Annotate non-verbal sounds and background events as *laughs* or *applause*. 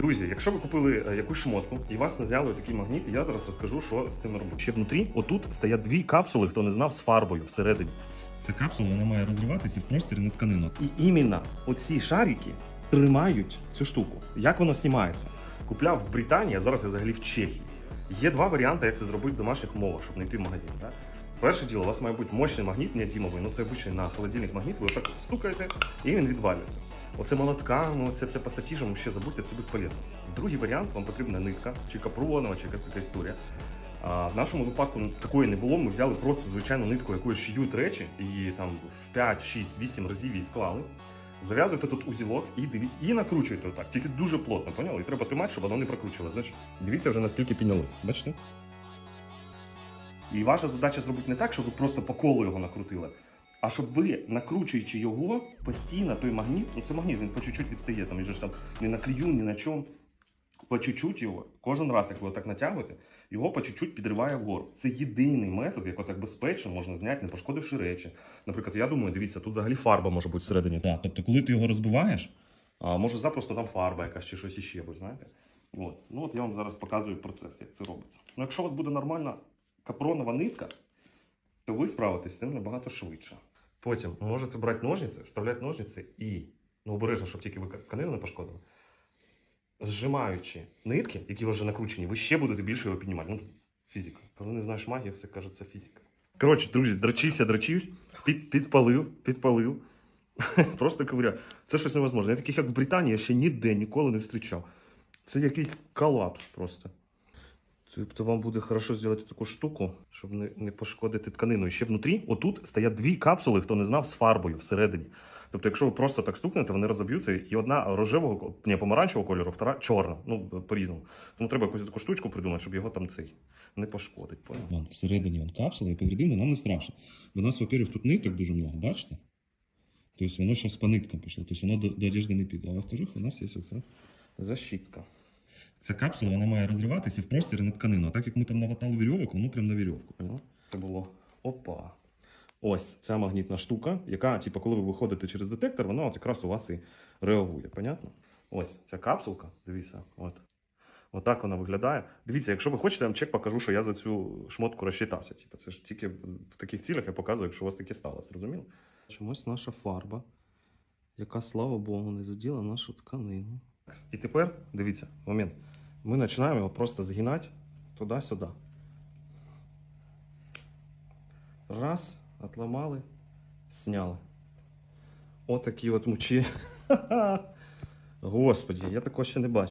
Друзі, якщо ви купили е, якусь шмотку і вас не зняли такий магніт, я зараз розкажу, що з цим робити. Ще внутрі, отут стоять дві капсули, хто не знав, з фарбою всередині. Ця капсула вона має розриватися в простір на тканину. І іменно оці шарики тримають цю штуку. Як воно знімається? Купляв в Британії, а зараз я взагалі в Чехії. Є два варіанти, як це зробити в домашніх умовах, щоб не йти в магазин. Да? Перше діло, у вас має бути мощний магніт, неодімовий, ну це обичний на холодильник магніт, ви так стукаєте і він відвалюється. Оце молотками, це все пасатіжем, ще забудьте, це безполезно. Другий варіант, вам потрібна нитка, чи капронова, чи якась така історія. А в нашому випадку такої не було. Ми взяли просто звичайну нитку, якою шиють речі, і там в 5, 6, 8 разів її склали. Зав'язуєте тут узілок і диві... і накручуєте отак, тільки дуже плотно, поняли? І треба тримати, щоб воно не прокручувалося. Дивіться вже наскільки піднялось. Бачите? І ваша задача зробити не так, щоб ви просто по колу його накрутили, а щоб ви, накручуючи його, постійно той магніт, ну це магніт, він по чуть-чуть відстає, там, же ж там ні на клею, ні на чому. По чуть-чуть його, кожен раз, як ви так натягуєте, його по чуть-чуть підриває вгору. Це єдиний метод, як так безпечно можна зняти, не пошкодивши речі. Наприклад, я думаю, дивіться, тут взагалі фарба може бути всередині. Так, тобто, коли ти його розбиваєш, А може запросто там фарба якась чи щось іще, ви знаєте. От. Ну от я вам зараз показую процес, як це робиться. Ну, якщо у вас буде нормальна капронова нитка, то ви справитесь з цим набагато швидше. Потім можете брати ножниці, вставляти ножниці і, ну обережно, щоб тільки ви тканину не пошкодили. Зжимаючи нитки, які вже накручені, ви ще будете більше його піднімати. Ну, фізика. Коли не знаєш магію, все кажуть, це фізика. Коротше, друзі, дрочився, дрочився, під, підпалив, підпалив. *laughs* Просто ковиря. Це щось невозможне. Я таких, як в Британії, я ще ніде ніколи не зустрічав. Це якийсь колапс просто. Тобто вам буде хорошо зробити таку штуку, щоб не, не пошкодити тканину. І ще внутрі, отут стоять дві капсули, хто не знав, з фарбою всередині. Тобто, якщо ви просто так стукнете, вони розоб'ються, і одна рожевого, ні, помаранчевого кольору, втора чорна. Ну, по-різному. Тому треба якусь таку штучку придумати, щоб його там цей не пошкодить. Вон, всередині вон, капсула і повредимо, нам не страшно. Бо у нас, во-первых, тут ниток дуже много, бачите? Тобто воно зараз по ниткам пішло, тобто воно до, до одежди не піде. А во-вторых, у нас є оце. Защитка. Ця капсула вона має розриватися в простір на тканину. А так як ми там наватали вірьовок, воно прямо на вірьовку. Це було опа. Ось ця магнітна штука, яка, типу, коли ви виходите через детектор, вона от якраз у вас і реагує. Понятно? Ось ця капсулка, дивіться, от. Отак вона виглядає. Дивіться, якщо ви хочете, я вам чек покажу, що я за цю шмотку розчитався. Типу, це ж тільки в таких цілях я показую, якщо у вас таке сталося, зрозуміло? Чомусь наша фарба, яка, слава Богу, не заділа нашу тканину. І тепер, дивіться, момент. Ми починаємо його просто згинати туди-сюди. Раз, отламали, сняли. Отакі от мучі. *laughs* Господі, я такого ще не бачив.